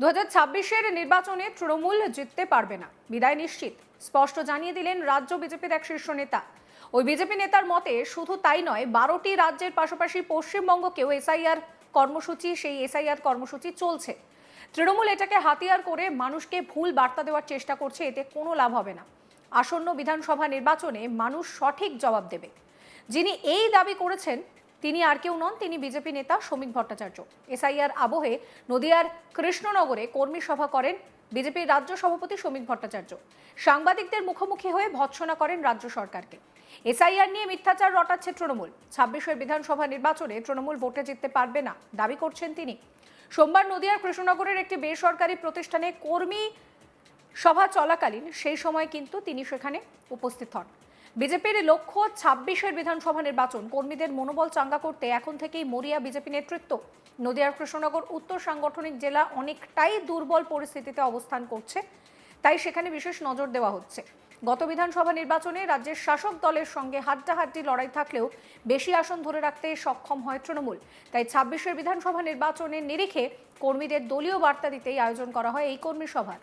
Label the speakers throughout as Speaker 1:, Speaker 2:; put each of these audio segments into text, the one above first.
Speaker 1: দু হাজার নির্বাচনে তৃণমূল জিততে পারবে না। বিদায় নিশ্চিত, স্পষ্ট জানিয়ে দিলেন রাজ্য বিজেপির এক শীর্ষ নেতা। ওই বিজেপি নেতার মতে শুধু তাই নয়, বারোটি রাজ্যের পাশাপাশি পশ্চিমবঙ্গকেও এসআইআর কর্মসূচি, সেই এসআইআর কর্মসূচি চলছে। তৃণমূল এটাকে হাতিয়ার করে মানুষকে ভুল বার্তা দেওয়ার চেষ্টা করছে, এতে কোনো লাভ হবে না। আসন্ন বিধানসভা নির্বাচনে মানুষ সঠিক জবাব দেবে। যিনি এই দাবি করেছেন তিনি আর কেউ নন, তিনি বিজেপি নেতা শ্রমিক ভট্টাচার্য। এসআইআর আবহে নদিয়ার কৃষ্ণনগরে কর্মী সভা করেন বিজেপির রাজ্য সভাপতি শ্রমিক ভট্টাচার্য। সাংবাদিকদের মুখোমুখি হয়ে ভৎসনা করেন রাজ্য সরকারকে। এসআইআর নিয়ে মিথ্যাচার রটাচ্ছে তৃণমূল। ছাব্বিশের বিধানসভা নির্বাচনে তৃণমূল ভোটে জিততে পারবে না, দাবি করছেন তিনি। সোমবার নদিয়ার কৃষ্ণনগরের একটি বেসরকারি প্রতিষ্ঠানে কর্মী সভা চলাকালীন সেই সময় কিন্তু তিনি সেখানে উপস্থিত হন। বিজেপির লক্ষ্য ছাব্বিশের বিধানসভা নির্বাচন। কর্মীদের মনোবল চাঙ্গা করতে এখন থেকেই মরিয়া বিজেপি নেতৃত্ব। নদিয়ার কৃষ্ণনগর উত্তর সাংগঠনিক জেলা অনেকটাই দুর্বল পরিস্থিতিতে অবস্থান করছে, তাই সেখানে বিশেষ নজর দেওয়া হচ্ছে। গত বিধানসভা নির্বাচনে রাজ্যের শাসক দলের সঙ্গে হাড্ডাহাড্ডি লড়াই থাকলেও বেশি আসন ধরে রাখতে সক্ষম হয় তৃণমূল। তাই ছাব্বিশের বিধানসভা নির্বাচনের নিরিখে কর্মীদের দলীয় বার্তা দিতেই আয়োজন করা হয় এই কর্মী সভার।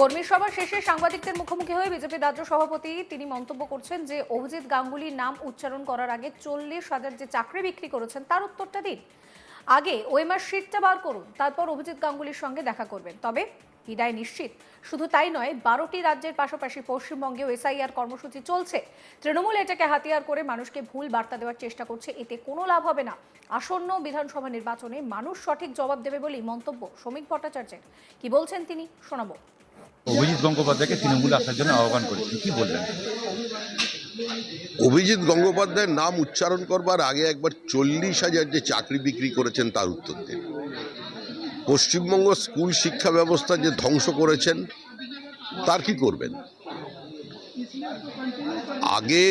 Speaker 1: কর্মী সভা শেষে সাংবাদিকদের মুখোমুখি হয়ে বিজেপির রাজ্য সভাপতি তিনি মন্তব্য করছেন যে অভিজিৎ গাঙ্গুলির নাম উচ্চারণ করার আগে চল্লিশ হাজার যে চাকরি বিক্রি করেছেন তার উত্তরটা দিন। আগে ওএমআর শিটটা বার করুন, তারপর অভিজিৎ গাঙ্গুলির সঙ্গে দেখা করবেন। তবে বিদায় নিশ্চিত, শুধু তাই নয়, বারোটি রাজ্যের পাশাপাশি পশ্চিমবঙ্গেও এসআইআর কর্মসূচি চলছে। তৃণমূল এটাকে হাতিয়ার করে মানুষকে ভুল বার্তা দেওয়ার চেষ্টা করছে, এতে কোনো লাভ হবে না। আসন্ন বিধানসভা নির্বাচনে মানুষ সঠিক জবাব দেবে বলেই মন্তব্য শ্রমিক ভট্টাচার্যের। কি বলছেন তিনি, শোনাবো।
Speaker 2: অভিজিৎ গঙ্গোপাধ্যায়কে তৃণমূলে আসার জন্য আহ্বান করেছেন। কি বললেন?
Speaker 3: অভিজিৎ গঙ্গোপাধ্যায়ের নাম উচ্চারণ করবার আগে একবার চল্লিশ হাজার যে চাকরি বিক্রি করেছেন, তার উত্তর দিন। পশ্চিমবঙ্গ স্কুল শিক্ষা ব্যবস্থা যে ধ্বংস করেছেন, তার কি করবেন? আগে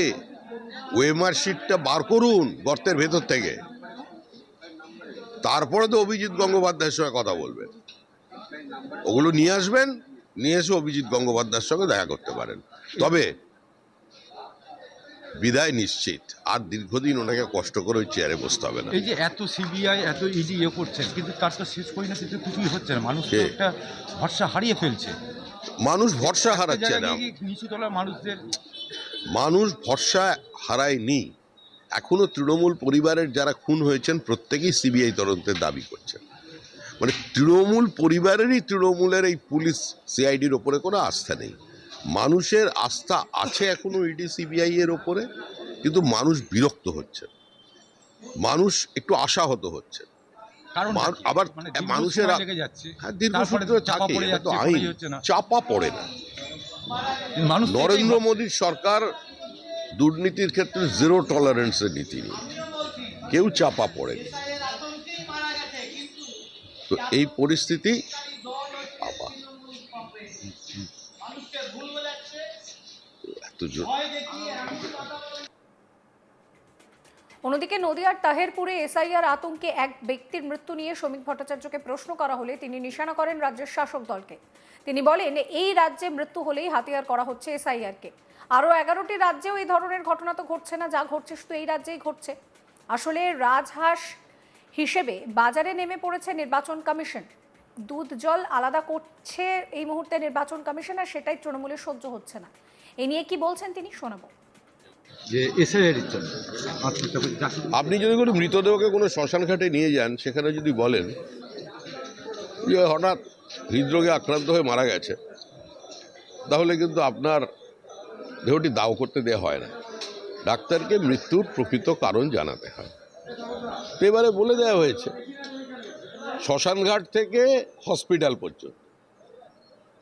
Speaker 3: ওয়েমার শিটটা বার করুন গর্তের ভেতর থেকে। তারপরে তো অভিজিৎ গঙ্গোপাধ্যায়ের সঙ্গে কথা বলবেন। ওগুলো নিয়ে আসবেন নিয়ে এসে অভিজিৎ গঙ্গোপাধ্যায়ের সঙ্গে দেখা করতে পারেন। তবে বিদায় নিশ্চিত আর দীর্ঘদিন ওনাকে কষ্ট করে ওই চেয়ারে বসতে হবে না।
Speaker 2: এই যে এত সিবিআই এত ইডি ইয়ে করছেন কিন্তু তার তো শেষ পরিণতিতে কিছুই হচ্ছে না। মানুষ একটা ভরসা হারিয়ে ফেলছে।
Speaker 3: মানুষ ভরসা হারাচ্ছে না।
Speaker 2: গিয়ে নিচু তলার মানুষদের
Speaker 3: মানুষ ভরসা হারায়নি। এখনও তৃণমূল পরিবারের যারা খুন হয়েছেন প্রত্যেকেই সিবিআই তদন্তের দাবি করছেন। মানে তৃণমূল পরিবারেরই তৃণমূলের এই পুলিশ সিআইডির ওপরে কোনো আস্থা নেই। মানুষের আস্থা আছে এখনও ইডি সিবিআই এর ওপরে কিন্তু মানুষ বিরক্ত হচ্ছে। মানুষ একটু আশাহত হচ্ছে। আবার
Speaker 2: মানে
Speaker 3: মানুষের হ্যাঁ দীর্ঘসূত্র
Speaker 2: চাপা
Speaker 3: থাকে তো আইন। চাপা পড়ে না। নরেন্দ্র মোদীর সরকার দুর্নীতির ক্ষেত্রে জিরো টলারেন্সের নীতি নিয়ে। কেউ চাপা পড়েনি। এই পরিস্থিতি
Speaker 1: অন্যদিকে নদিয়ার তাহেরপুরে এসআইআর আতঙ্কে এক ব্যক্তির মৃত্যু নিয়ে শ্রমিক ভট্টাচার্যকে প্রশ্ন করা হলে তিনি নিশানা করেন রাজ্যের শাসক দলকে। তিনি বলেন, এই রাজ্যে মৃত্যু হলেই হাতিয়ার করা হচ্ছে এসআইআরকে। আরও এগারোটি রাজ্যেও এই ধরনের ঘটনা তো ঘটছে না, যা ঘটছে শুধু এই রাজ্যেই ঘটছে। আসলে রাজহাঁস হিসেবে বাজারে নেমে পড়েছে নির্বাচন কমিশন। দুধ জল আলাদা করছে এই মুহূর্তে নির্বাচন কমিশন আর সেটাই তৃণমূলের সহ্য হচ্ছে না। এ নিয়ে কি বলছেন তিনি শোনাবো।
Speaker 4: যে যাকে।
Speaker 3: আপনি যদি কোনো মৃতদেহকে কোনো শ্মশান ঘাটে নিয়ে যান সেখানে যদি বলেন যে হঠাৎ হৃদরোগে আক্রান্ত হয়ে মারা গেছে তাহলে কিন্তু আপনার দেহটি দাও করতে দেওয়া হয় না। ডাক্তারকে মৃত্যুর প্রকৃত কারণ জানাতে হয়। এবারে বলে দেওয়া হয়েছে, শ্মশানঘাট থেকে হসপিটাল পর্যন্ত।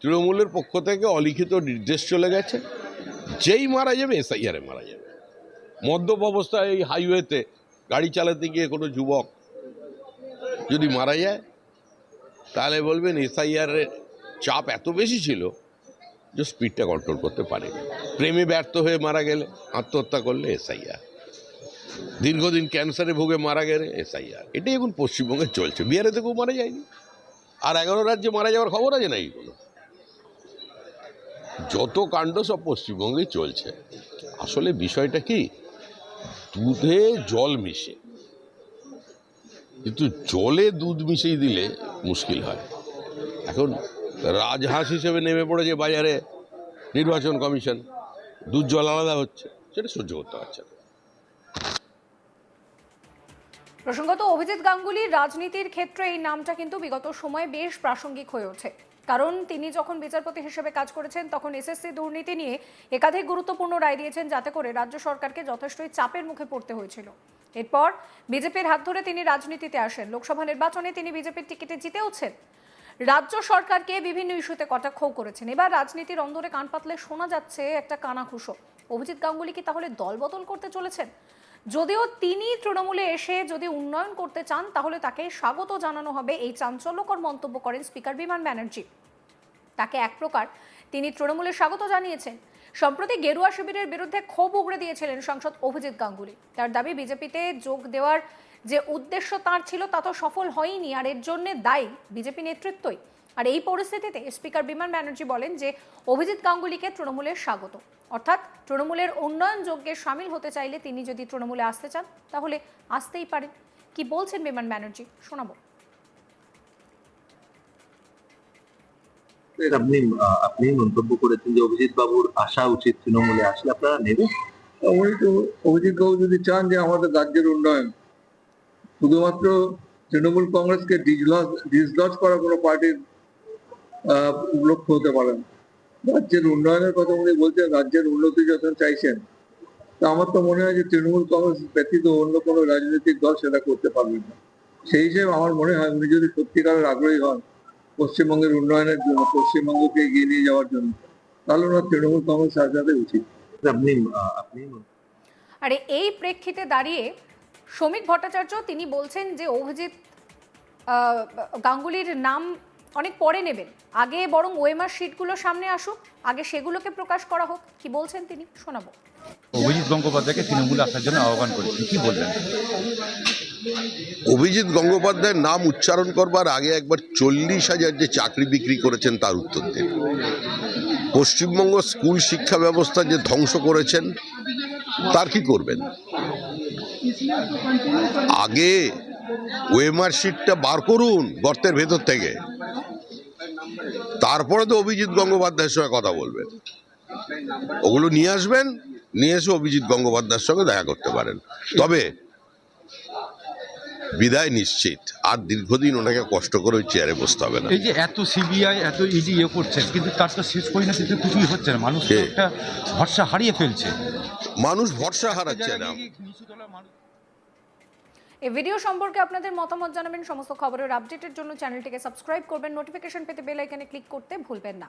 Speaker 3: তৃণমূলের পক্ষ থেকে অলিখিত নির্দেশ চলে গেছে, যেই মারা যাবে, এসআইআরে মারা যাবে। মদ্যপ অবস্থায় এই হাইওয়েতে গাড়ি চালাতে গিয়ে কোনো যুবক যদি মারা যায়, তাহলে বলবেন এসআইআর এর চাপ এত বেশি ছিল যে স্পিডটা কন্ট্রোল করতে পারেনি। প্রেমে ব্যর্থ হয়ে মারা গেলে, আত্মহত্যা করলে এসআইআর। দীর্ঘদিন ক্যান্সারে ভুগে মারা গেলে এসআইআর এটাই এখন পশ্চিমবঙ্গে চলছে। বিহারে থেকেও মারা যায়নি। আর এগারো রাজ্যে মারা যাওয়ার খবর আছে নাকি কোনো যত কাণ্ড সব পশ্চিমবঙ্গেই চলছে। আসলে বিষয়টা কি? দুধে জল মিশে। কিন্তু জলে দুধ মিশিয়ে দিলে মুশকিল হয়। এখন রাজহাঁস হিসেবে নেমে পড়েছে বাজারে নির্বাচন কমিশন। দুধ জল আলাদা হচ্ছে। সেটা সহ্য করতে পারছে না।
Speaker 1: প্রসঙ্গত, অভিজিৎ গাঙ্গুলির রাজনীতির ক্ষেত্রে এই নামটা কিন্তু বিগত সময়ে বেশ প্রাসঙ্গিক হয়ে ওঠে। কারণ, তিনি যখন বিচারপতি হিসেবে কাজ করেছেন, তখন এসএসসি দুর্নীতি নিয়ে একাধিক গুরুত্বপূর্ণ রায় দিয়েছেন, যাতে করে রাজ্য সরকারকে যথেষ্টই চাপের মুখে পড়তে হয়েছিল। এরপর, বিজেপির হাত ধরে তিনি রাজনীতিতে আসেন। লোকসভা নির্বাচনে তিনি বিজেপির টিকিটে জিতেওছেন। রাজ্য সরকারকে বিভিন্ন ইস্যুতে কটাক্ষও করেছেন। এবার রাজনীতির অন্দরে কান পাতলে শোনা যাচ্ছে একটা কানাঘুষো। অভিজিৎ গাঙ্গুলি কি তাহলে দল বদল করতে চলেছেন? যদিও তিনি তৃণমূলে এসে যদি উন্নয়ন করতে চান, তাহলে তাকে স্বাগত জানানো হবে এই চাঞ্চল্যকর মন্তব্য করেন স্পিকার বিমান ব্যানার্জি। তাকে এক প্রকার তিনি তৃণমূলে স্বাগত জানিয়েছেন। সম্প্রতি গেরুয়া শিবিরের বিরুদ্ধে ক্ষোভ উগড়ে দিয়েছিলেন সাংসদ অভিজিৎ গাঙ্গুলি। তার দাবি, বিজেপিতে যোগ দেওয়ার যে উদ্দেশ্য তার ছিল, তা তো সফল হয়নি, আর এর জন্য দায়ী বিজেপি নেতৃত্বই। আর এই পরিস্থিতিতে স্পিকার বিমান ব্যানার্জি বলেন যে অভিজিৎ গাঙ্গুলিকে তৃণমূলের স্বাগত। অর্থাৎ তৃণমূলের উন্নয়ন যজ্ঞে সামিল হতে চাইলে তিনি যদি তৃণমূলে আসতে চান তাহলে আসতেই পারেন। কি বলছেন বিমান ব্যানার্জি? শোনাবো।
Speaker 5: আপনি আহ, আপনি মন্তব্য করেছেন যে অভিজিৎ বাবুর আসা উচিত তৃণমূলে আসলে আপনারা নেবেন?
Speaker 6: অভিজিৎ বাবু যদি চান যে আমাদের রাজ্যের উন্নয়ন শুধুমাত্র তৃণমূল কংগ্রেসকে ডিসলস ডিসলস করা কোনো পার্টির লক্ষ্য হতে পারে রাজ্যের উন্নয়নের কথা উনি বলছেন রাজ্যের উন্নতি যখন চাইছেন। তা আমার তো মনে হয় যে তৃণমূল কংগ্রেস ব্যতীত অন্য কোনো রাজনৈতিক দল সেটা করতে পারবেন না। সেই হিসেবে আমার মনে হয় উনি যদি সত্যিকারের আগ্রহী হন পশ্চিমবঙ্গের উন্নয়নের জন্য পশ্চিমবঙ্গকে এগিয়ে নিয়ে যাওয়ার জন্য তাহলে ওনার তৃণমূল কংগ্রেস আসাতে উচিত।
Speaker 5: আপনি আপনি
Speaker 1: আর এই প্রেক্ষিতে দাঁড়িয়ে শ্রমিক ভট্টাচার্য তিনি বলছেন যে অভিজিৎ আহ, গাঙ্গুলির নাম অনেক পরে নেবেন। আগে বরং ওয়েমার শিটগুলো সামনে আসুক আগে সেগুলোকে প্রকাশ করা হোক। কি বলছেন তিনি? শোনাবো।
Speaker 2: অভিজিৎ গঙ্গোপাধ্যায়কে তৃণমূলে আসার জন্য আহ্বান করেছেন। কি বলবেন
Speaker 3: অভিজিৎ গঙ্গোপাধ্যায়ের নাম উচ্চারণ করবার আগে একবার চল্লিশ হাজার যে চাকরি বিক্রি করেছেন তার উত্তর দিন। পশ্চিমবঙ্গ স্কুল শিক্ষা ব্যবস্থা যে ধ্বংস করেছেন তার কি করবেন? আগে ওয়েমার শিটটা বার করুন গর্তের ভেতর থেকে। তারপরে তো অভিজিৎ গঙ্গোপাধ্যায়ের সঙ্গে কথা বলবেন। ওগুলো নিয়ে আসবেন নিয়ে এসে অভিজিৎ গঙ্গোপাধ্যায়ের সঙ্গে দেখা করতে পারেন। তবে বিদায় নিশ্চিত আর দীর্ঘদিন ওনাকে কষ্ট করে ওই চেয়ারে বসতে হবে না।
Speaker 2: এই যে এত সিবিআই এত ইডি ইয়ে করছেন কিন্তু তার তো শেষ পরিণতিতে কিছুই হচ্ছে না। মানুষ একটা ভরসা হারিয়ে ফেলছে।
Speaker 3: মানুষ ভরসা হারাচ্ছে না।
Speaker 1: এই ভিডিও সম্পর্কে আপনাদের মতামত জানাবেন, সমস্ত খবরের আপডেটের জন্য চ্যানেলটিকে সাবস্ক্রাইব করবেন নোটিফিকেশন পেতে বেল আইকনে ক্লিক করতে ভুলবেন না।